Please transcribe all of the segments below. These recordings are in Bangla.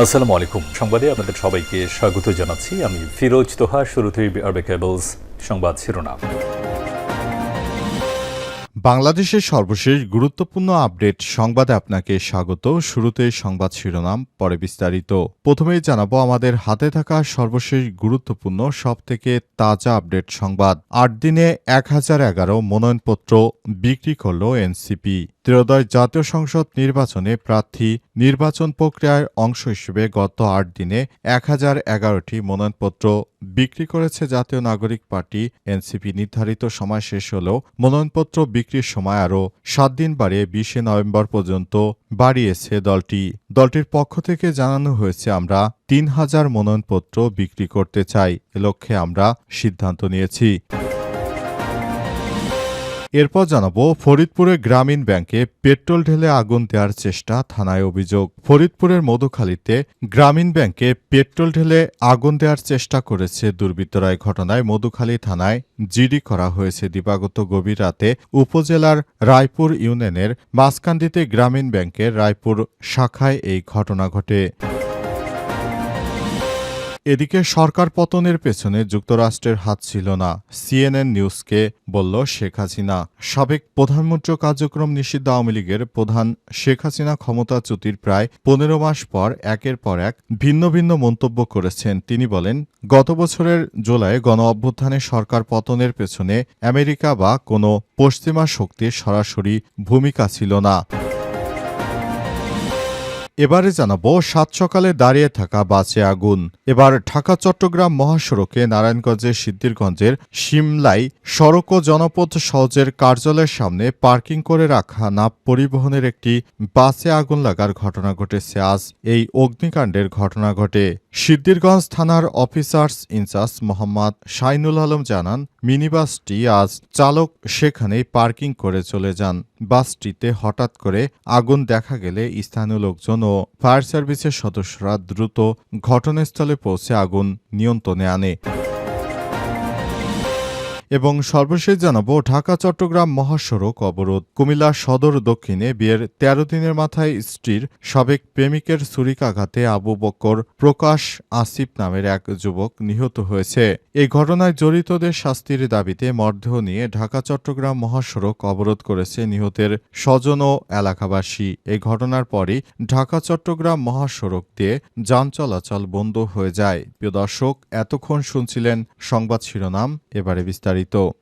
আসসালামু আলাইকুম। সংবাদে আপনাদের সবাইকে স্বাগত জানাচ্ছি। আমি ফিরোজ তোহা, শুরুতেই আরবে কেবলস সংবাদ শিরোনাম। বাংলাদেশের সর্বশেষ গুরুত্বপূর্ণ আপডেট সংবাদে আপনাকে স্বাগত। শুরুতে সংবাদ শিরোনাম, পরে বিস্তারিত। প্রথমেই জানাব, আমাদের হাতে থাকা সর্বশেষ গুরুত্বপূর্ণ সব থেকে তাজা আপডেট সংবাদ। আট দিনে এক হাজার এগারো মনোনয়নপত্র বিক্রি করল এনসিপি। ত্রয়োদশ জাতীয় সংসদ নির্বাচনে প্রার্থী নির্বাচন প্রক্রিয়ার অংশ হিসেবে গত আট দিনে এক হাজার এগারোটি মনোনয়নপত্র বিক্রি করেছে জাতীয় নাগরিক পার্টি, এনসিপি। নির্ধারিত সময় শেষ হলেও মনোনয়নপত্র বিক্রির সময় আরও সাত দিন বাড়িয়ে বিশে নভেম্বর পর্যন্ত বাড়িয়েছে দলটি। দলটির পক্ষ থেকে জানানো হয়েছে, আমরা তিন হাজার মনোনয়নপত্র বিক্রি করতে চাই, এ লক্ষ্যে আমরা সিদ্ধান্ত নিয়েছি। এরপর জানাব ফরিদপুরে গ্রামীণ ব্যাংকে পেট্রোল ঢেলে আগুন দেওয়ার চেষ্টা, থানায় অভিযোগ। ফরিদপুরের মধুখালীতে গ্রামীণ ব্যাংকে পেট্রোল ঢেলে আগুন দেওয়ার চেষ্টা করেছে দুর্বৃত্তরা ঘটনায় মধুখালী থানায় জিডি করা হয়েছে। দিবাগত গভীর রাতে উপজেলার রায়পুর ইউনিয়নের মাসকান্দিতে গ্রামীণ ব্যাংকের রায়পুর শাখায় এই ঘটনা ঘটে। এদিকে সরকার পতনের পেছনে যুক্তরাষ্ট্রের হাত ছিল না। সিএনএন নিউজকে বলল শেখ হাসিনা। সাবেক প্রধানমন্ত্রী কার্যক্রম নিষিদ্ধ আওয়ামী লীগের প্রধান শেখ হাসিনা ক্ষমতাচ্যুতির প্রায় পনেরো মাস পর একের পর এক ভিন্ন ভিন্ন মন্তব্য করেছেন। তিনি বলেন, গত বছরের জুলাই গণ অভ্যুত্থানে সরকার পতনের পেছনে আমেরিকা বা কোনো পশ্চিমা শক্তির সরাসরি ভূমিকা ছিল না। এবারে জানাব, সাত সকালে দাঁড়িয়ে থাকা বাসে আগুন। এবার ঢাকা, চট্টগ্রাম মহাসড়কে নারায়ণগঞ্জের সিদ্ধিরগঞ্জের সিমলাই সড়ক ও জনপথ সহজের কার্যালয়ের সামনে পার্কিং করে রাখা নাপ পরিবহনের একটি বাসে আগুন লাগার ঘটনা ঘটেছে। আজ এই অগ্নিকাণ্ডের ঘটনা ঘটে। সিদ্দিরগঞ্জ থানার officers in charge Mohammad Shainul Alam জানান, মিনিবাসটি আজ চালক সেখানে পার্কিং করে চলে যান। বাসটিতে হঠাৎ করে আগুন দেখা গেলে স্থানীয় লোকজন ও ফায়ার সার্ভিসের সদস্যরা দ্রুত ঘটনাস্থলে পৌঁছে আগুন নিয়ন্ত্রণে আনে। এবং সর্বশেষ জানাব ঢাকা, চট্টগ্রাম মহাসড়ক অবরোধ। কুমিল্লা সদর দক্ষিণে বিয়ের তেরো দিনের মাথায় স্ত্রীর সাবেক প্রেমিকের ছুরিকাঘাতে আবু বক্কর, প্রকাশ আসিফ নামের এক যুবক নিহত হয়েছে। এই ঘটনায় জড়িতদের শাস্তির দাবিতে মরদেহ নিয়ে ঢাকা, চট্টগ্রাম মহাসড়ক অবরোধ করেছে নিহতের স্বজন ও এলাকাবাসী। এই ঘটনার পরই ঢাকা, চট্টগ্রাম মহাসড়ক দিয়ে যান চলাচল বন্ধ হয়ে যায়। প্রিয় দর্শক, এতক্ষণ শুনছিলেন সংবাদ শিরোনাম, এবারে বিস্তারিত। favorito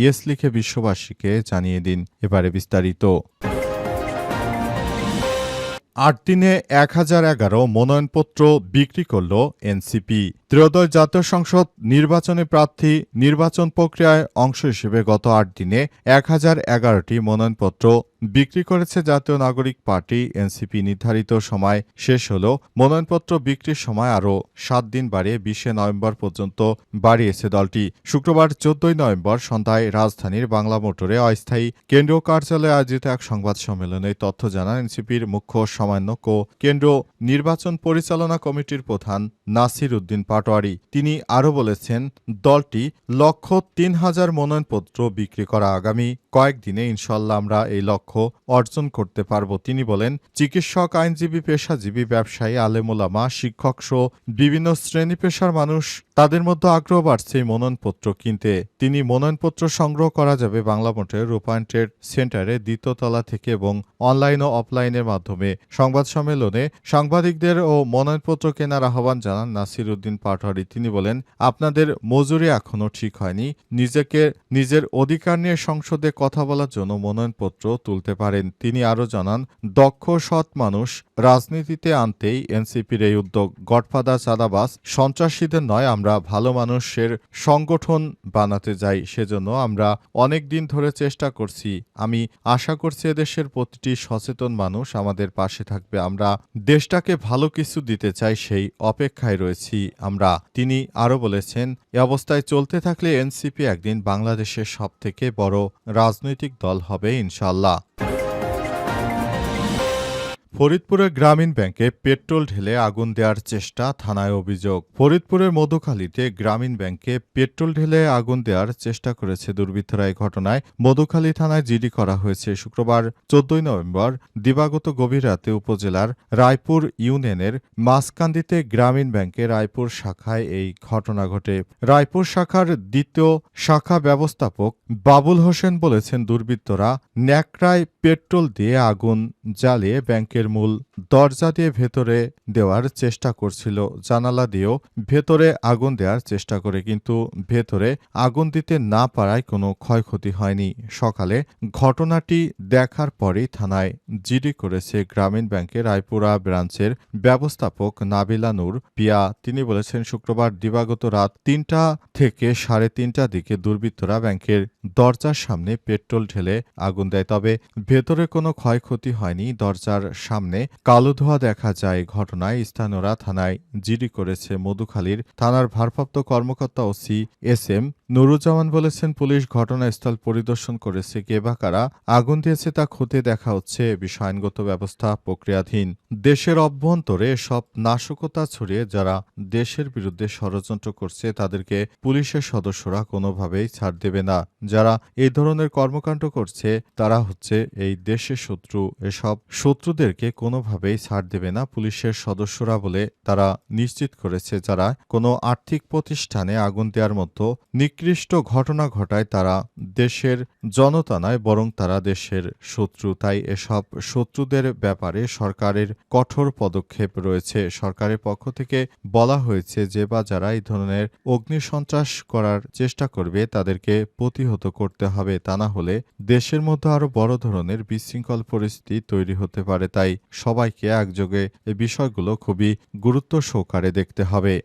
ইয়েস লিখে বিশ্ববাসীকে জানিয়ে দিন এবারে বিস্তারিত। আট দিনে এক হাজার এগারো মনোনয়নপত্র বিক্রি করল এনসিপি। ত্রয়োদশ জাতীয় সংসদ নির্বাচনে প্রার্থী নির্বাচন প্রক্রিয়ায় অংশ হিসেবে গত আট দিনে এক হাজার এগারোটি মনোনয়নপত্র বিক্রি করেছে জাতীয় নাগরিক পার্টি, এনসিপি। নির্ধারিত সময় শেষ হলেও মনোনয়নপত্র বিক্রির সময় আরও সাত দিন বাড়িয়ে বিশে নভেম্বর পর্যন্ত বাড়িয়েছে দলটি। শুক্রবার চোদ্দই নভেম্বর সন্ধ্যায় রাজধানীর বাংলা মোটরে অস্থায়ী কেন্দ্রীয় কার্যালয়ে আয়োজিত এক সংবাদ সম্মেলনে তথ্য জানান এনসিপির মুখ্য সমন্বয়ক ও কেন্দ্র নির্বাচন পরিচালনা কমিটির প্রধান নাসির উদ্দিন পাটোয়ারি। তিনি আরও বলেছেন, দলটি লক্ষ্য তিন হাজার মনোনয়নপত্র বিক্রি করা আগামী কয়েকদিনে ইনশাল্লাহ আমরা এই লক্ষ্য অর্জন করতে পারব। তিনি বলেন, চিকিৎসক, আইনজীবী, পেশাজীবী, ব্যবসায়ী, আলেমোলামা, শিক্ষক সহ বিভিন্ন শ্রেণি পেশার মানুষ তাদের মধ্যে আগ্রহ বাড়ছে মনোনয়নপত্র কিনতে। তিনি মনোনয়নপত্র সংগ্রহ করা যাবে বাংলা মোটরের রূপায়ণ ট্রেড সেন্টারে দ্বিতীয়তলা থেকে এবং অনলাইন ও অফলাইনের মাধ্যমে। সংবাদ সম্মেলনে সাংবাদিকদের ও মনোনয়নপত্র কেনার আহ্বান জানান নাসির উদ্দিন পাটোয়ারি। তিনি বলেন, আপনাদের মজুরি এখনও ঠিক হয়নি। নিজেকে, নিজের অধিকার নিয়ে সংসদে কথা বলার জন্য মনোনয়নপত্র তুলতে পারেন। তিনি আরও জানান, দক্ষ, সৎ মানুষ রাজনীতিতে আনতেই এনসিপির এই উদ্যোগ। গডফাদার চাঁদাবাস সন্ত্রাসীদের নয়, আমরা ভালো মানুষের সংগঠন বানাতে যাই সেজন্য আমরা অনেক দিন ধরে চেষ্টা করছি। আমি আশা করছি এদেশের প্রতিটি সচেতন মানুষ আমাদের পাশে থাকবে। আমরা দেশটাকে ভালো কিছু দিতে চাই সেই অপেক্ষায় রয়েছি আমরা। তিনি আরও বলেছেন, এ অবস্থায় চলতে থাকলে এনসিপি একদিন বাংলাদেশের সবথেকে বড় রাজনৈতিক দল হবে ইনশাল্লাহ ফরিদপুরে গ্রামীণ ব্যাংকে পেট্রোল ঢেলে আগুন দেওয়ার চেষ্টা থানায় অভিযোগ। ফরিদপুরের মধুখালীতে গ্রামীণ ব্যাংকে পেট্রোল ঢেলে আগুন দেওয়ার চেষ্টা করেছে দুর্বৃত্তরা এই ঘটনায়। মধুখালী থানায় জিডি করা হয়েছে শুক্রবার, চোদ্দই নভেম্বর, দিবাগত গভীর রাতে উপজেলার রায়পুর ইউনিয়নের মাসকান্দিতে গ্রামীণ ব্যাংকে রায়পুর শাখায় এই ঘটনা ঘটে। রায়পুর শাখার দ্বিতীয় শাখা ব্যবস্থাপক বাবুল হোসেন বলেছেন, দুর্বৃত্তরা ন্যাকড়ায় পেট্রোল দিয়ে আগুন জ্বালিয়ে ব্যাংকের মূল দরজা দিয়ে ভেতরে দেওয়ার চেষ্টা করছিল, জানালা দিয়েও ভেতরে আগুন দেওয়ার চেষ্টা করে, কিন্তু ভেতরে আগুন দিতে না পারায় কোনো ক্ষয়ক্ষতি হয়নি। সকালে ঘটনাটি দেখার পরেই থানায় জিডি করেছে গ্রামীণ ব্যাংকের রায়পুরা ব্রাঞ্চের ব্যবস্থাপক নাবিলা নূর পিয়া। তিনি বলেছেন, শুক্রবার দিবাগত রাত তিনটা থেকে সাড়ে তিনটা দিকে দুর্বৃত্তরা ব্যাংকের দরজার সামনে পেট্রোল ঢেলে আগুন দেয়। তবে ভেতরে কোনো ক্ষয়ক্ষতি হয়নি, দরজার সামনে কালো ধোয়া দেখা যায় ঘটনায় স্থানীয়রা থানায় জিডি করেছে মধুখালীর থানার ভারপ্রাপ্ত কর্মকর্তা ওসি এস এম নুরুজ্জামান বলেছেন পুলিশ ঘটনাস্থল পরিদর্শন করেছে কে বা কারা আগুন দিয়েছে তা খতিয়ে দেখা হচ্ছে এ আইনগত ব্যবস্থা প্রক্রিয়াধীন। দেশের অভ্যন্তরে সব নাশকতা ছড়িয়ে যারা দেশের বিরুদ্ধে ষড়যন্ত্র করছে তাদেরকে পুলিশের সদস্যরা কোনোভাবেই ছাড় দেবে না। যারা এই ধরনের কর্মকাণ্ড করছে তারা হচ্ছে এই দেশের শত্রু। এসব শত্রুদেরকে কোনোভাবেই ছাড় দেবে না পুলিশের সদস্যরা বলে তারা নিশ্চিত করেছে যারা কোনো আর্থিক প্রতিষ্ঠানে আগুন দেওয়ার মতো নিকৃষ্ট ঘটনা ঘটায় তারা দেশের জনতা নয়, বরং তারা দেশের শত্রু। তাই এসব শত্রুদের ব্যাপারে সরকারের কঠোর পদক্ষেপ রয়েছে। সরকারের পক্ষ থেকে বলা হয়েছে যে বা যারা এই ধরনের অগ্নিসন্ত্রাস করার চেষ্টা করবে, তাদেরকে প্রতিহত করতে হবে। তা না হলে দেশের মধ্যে আরও বড় ধরনের বিশৃঙ্খল পরিস্থিতি তৈরি হতে পারে। তাই সবাইকে একযোগে এই বিষয়গুলো খুবই গুরুত্ব সহকারে দেখতে হবে।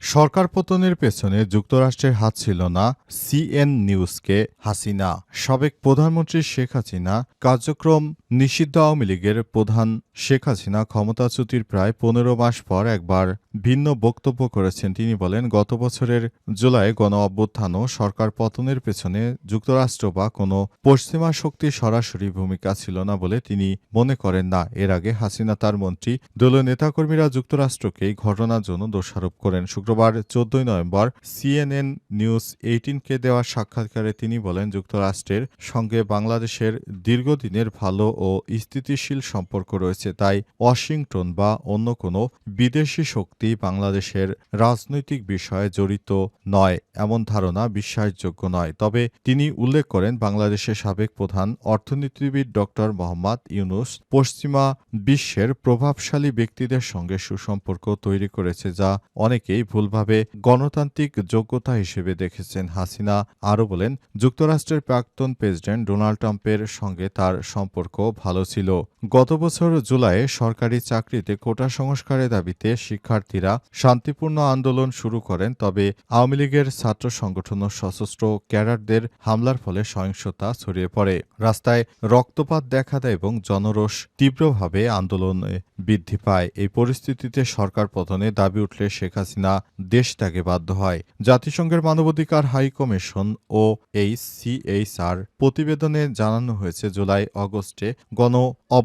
সরকার পতনের পেছনে যুক্তরাষ্ট্রের হাত ছিল না সিএন নিউজকে হাসিনা। সাবেক প্রধানমন্ত্রী শেখ হাসিনা, কার্যক্রম নিষিদ্ধ আওয়ামী লীগের প্রধান শেখ হাসিনা ক্ষমতাচ্যুতির প্রায় পনেরো মাস পর একবার ভিন্ন বক্তব্য করেছেন। তিনি বলেন, গত বছরের জুলাই গণ অভ্যুত্থান ও সরকার পতনের পেছনে যুক্তরাষ্ট্র বা কোনো পশ্চিমা শক্তির সরাসরি ভূমিকা ছিল না বলে তিনি মনে করেন না। এর আগে হাসিনা তার মন্ত্রী, দলীয় নেতাকর্মীরা যুক্তরাষ্ট্রকে এই ঘটনার জন্য দোষারোপ করেন। শুক্রবার চোদ্দই নভেম্বর সিএনএন নিউজ এইটিনকে দেওয়া সাক্ষাৎকারে তিনি বলেন, যুক্তরাষ্ট্রের সঙ্গে বাংলাদেশের দীর্ঘদিনের ভালো ও স্থিতিশীল সম্পর্ক রয়েছে। তাই ওয়াশিংটন বা অন্য কোনো বিদেশি শক্তি বাংলাদেশের রাজনৈতিক বিষয়ে জড়িত নয়, এমন ধারণা বিশ্বাসযোগ্য নয়। তবে তিনি উল্লেখ করেন, বাংলাদেশের সাবেক প্রধান অর্থনীতিবিদ ডক্টর মোহাম্মদ ইউনুস পশ্চিমা বিশ্বের প্রভাবশালী ব্যক্তিদের সঙ্গে সুসম্পর্ক তৈরি করেছে, যা অনেকেই ভুলভাবে গণতান্ত্রিক যোগ্যতা হিসেবে দেখেছেন। হাসিনা আরও বলেন, যুক্তরাষ্ট্রের প্রাক্তন প্রেসিডেন্ট ডোনাল্ড ট্রাম্পের সঙ্গে তার সম্পর্ক ভালো ছিল। গত বছর জুলাইয়ে সরকারি চাকরিতে কোটা সংস্কারের দাবিতে শিক্ষার্থীরা শান্তিপূর্ণ আন্দোলন শুরু করেন, তবে আওয়ামী লীগের ছাত্র সংগঠন সশস্ত্র ক্যাডারদের হামলার ফলে সহিংসতা ছড়িয়ে পড়ে। রাস্তায় রক্তপাত দেখা দেয় এবং জনরোষ তীব্রভাবে আন্দোলনে বৃদ্ধি পায়। এই পরিস্থিতিতে সরকার পতনে দাবি উঠলে শেখ হাসিনা দেশ ত্যাগে বাধ্য হয়। জাতিসংঘের মানবাধিকার হাই কমিশন ও এইচসিএইচআর প্রতিবেদনে জানানো হয়েছে, জুলাই অগস্টে গণ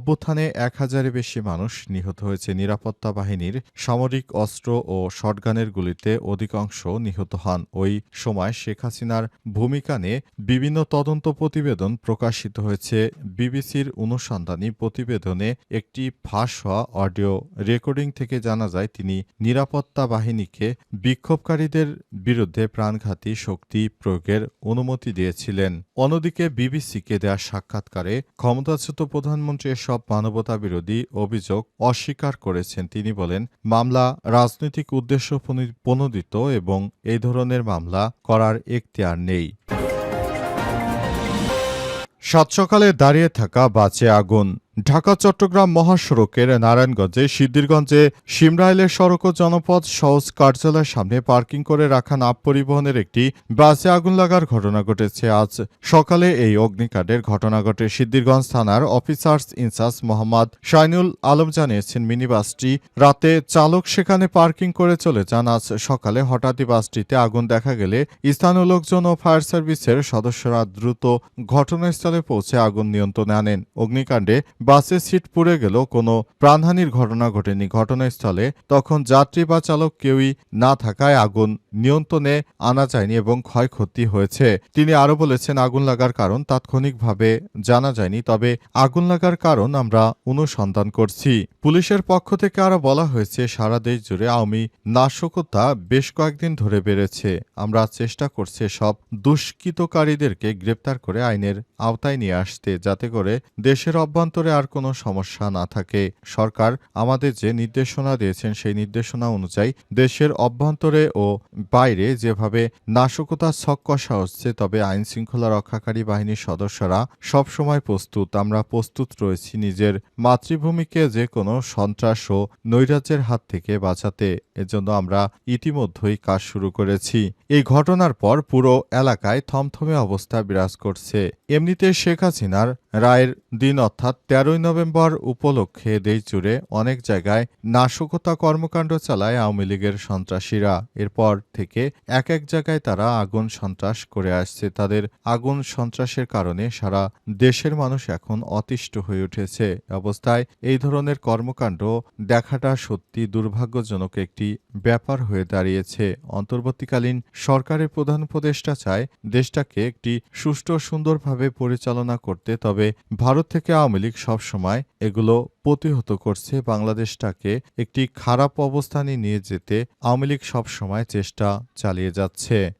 অভ্যুত্থানে এক হাজারের বেশি মানুষ নিহত হয়েছে। নিরাপত্তা বাহিনীর সামরিক অস্ত্র ও শটগানের গুলিতে অধিকাংশ নিহত হন। ওই সময় শেখ হাসিনার ভূমিকা নিয়ে বিভিন্ন তদন্ত প্রতিবেদন প্রকাশিত হয়েছে। বিবিসির অনুসন্ধানী প্রতিবেদনে একটি ফাঁস হওয়া অডিও রেকর্ডিং থেকে জানা যায়, তিনি নিরাপত্তা বাহিনীকে বিক্ষোভকারীদের বিরুদ্ধে প্রাণঘাতী শক্তি প্রয়োগের অনুমতি দিয়েছিলেন। অন্যদিকে বিবিসিকে দেওয়া সাক্ষাৎকারে ক্ষমতাচ্যুত প্রধানমন্ত্রী এসব সব মানবতাবিরোধী অভিযোগ অস্বীকার করেছেন। তিনি বলেন, মামলা রাজনৈতিক উদ্দেশ্য প্রণোদিত এবং এই ধরনের মামলা করার এখতিয়ার নেই। সাত সকালে দাঁড়িয়ে থাকা বাঁচে আগুন। ঢাকা, চট্টগ্রাম মহাসড়কের নারায়ণগঞ্জে সিদ্দিরগঞ্জে সিমরাইলের সড়ক ও জনপদ সহজ কার্যালয়ের সামনে পার্কিং করে রাখা নাপ পরিবহনের একটি বাসে আগুন লাগার ঘটনা ঘটেছে। আজ সকালে এই অগ্নিকাণ্ডের ঘটনা ঘটে সিদ্দিরগঞ্জ থানার officers in charge Mohammad Shainul Alam জানিয়েছেন মিনি বাসটি রাতে চালক সেখানে পার্কিং করে চলে যান। আজ সকালে হঠাৎই বাসটিতে আগুন দেখা গেলে স্থানীয় লোকজন ও ফায়ার সার্ভিসের সদস্যরা দ্রুত ঘটনাস্থলে পৌঁছে আগুন নিয়ন্ত্রণে আনেন। অগ্নিকাণ্ডে বাসের সিট পুড়ে গেল কোনো প্রাণহানির ঘটনা ঘটেনি ঘটনাস্থলে, তখন যাত্রী বা চালক কেউই না থাকায় আগুন নিয়ন্ত্রণে আনা যায়নি এবং ক্ষয়ক্ষতি হয়েছে। তিনি আরও বলেছেন, আগুন লাগার কারণ তাৎক্ষণিকভাবে জানা যায়নি, তবে আগুন লাগার কারণ আমরা অনুসন্ধান করছি। পুলিশের পক্ষ থেকে আরও বলা হয়েছে, সারা দেশ জুড়ে আওয়ামী নাশকতা বেশ কয়েকদিন ধরে বেড়েছে। আমরা চেষ্টা করছি সব দুষ্কৃতকারীদেরকে গ্রেপ্তার করে আইনের আওতায় নিয়ে আসতে, যাতে করে দেশের অভ্যন্তরে আর কোনো সমস্যা না থাকে। সরকার আমাদের যে নির্দেশনা দিয়েছেন, সেই নির্দেশনা অনুযায়ী দেশের অভ্যন্তরে ও বাইরে যেভাবে নাশকতা ছক কষা হচ্ছে, তবে আইন শৃঙ্খলা রক্ষাকারী বাহিনীর সদস্যরা সবসময় প্রস্তুত। আমরা প্রস্তুত রয়েছি নিজের মাতৃভূমিকে যে কোনো সন্ত্রাস ও নৈরাজ্যের হাত থেকে বাঁচাতে। এজন্য আমরা ইতিমধ্যেই কাজ শুরু করেছি। এই ঘটনার পর পুরো এলাকায় থমথমে অবস্থা বিরাজ করছে। এমনিতে শেখ হাসিনার রায়ের দিন অর্থাৎ তেরোই নভেম্বর উপলক্ষে দেশ জুড়ে অনেক জায়গায় নাশকতা কর্মকাণ্ড চালায় আওয়ামী লীগের সন্ত্রাসীরা। এরপর থেকে এক এক জায়গায় তারা আগুন সন্ত্রাস করে আসছে। তাদের আগুন সন্ত্রাসের কারণে সারা দেশের মানুষ এখন অতিষ্ঠ হয়ে উঠেছে। অবস্থায় এই ধরনের কর্মকাণ্ড দেখাটা সত্যি দুর্ভাগ্যজনক একটি ব্যাপার হয়ে দাঁড়িয়েছে। অন্তর্বর্তীকালীন সরকারের প্রধান উপদেষ্টা চায় দেশটাকে একটি সুষ্ঠু সুন্দরভাবে পরিচালনা করতে, তবে ভারত থেকে আওয়ামী লীগ সবসময় এগুলো প্রতিহত করছে। বাংলাদেশটাকে একটি খারাপ অবস্থানে নিয়ে যেতে আওয়ামী লীগ সবসময় চেষ্টা চালিয়ে যাচ্ছে।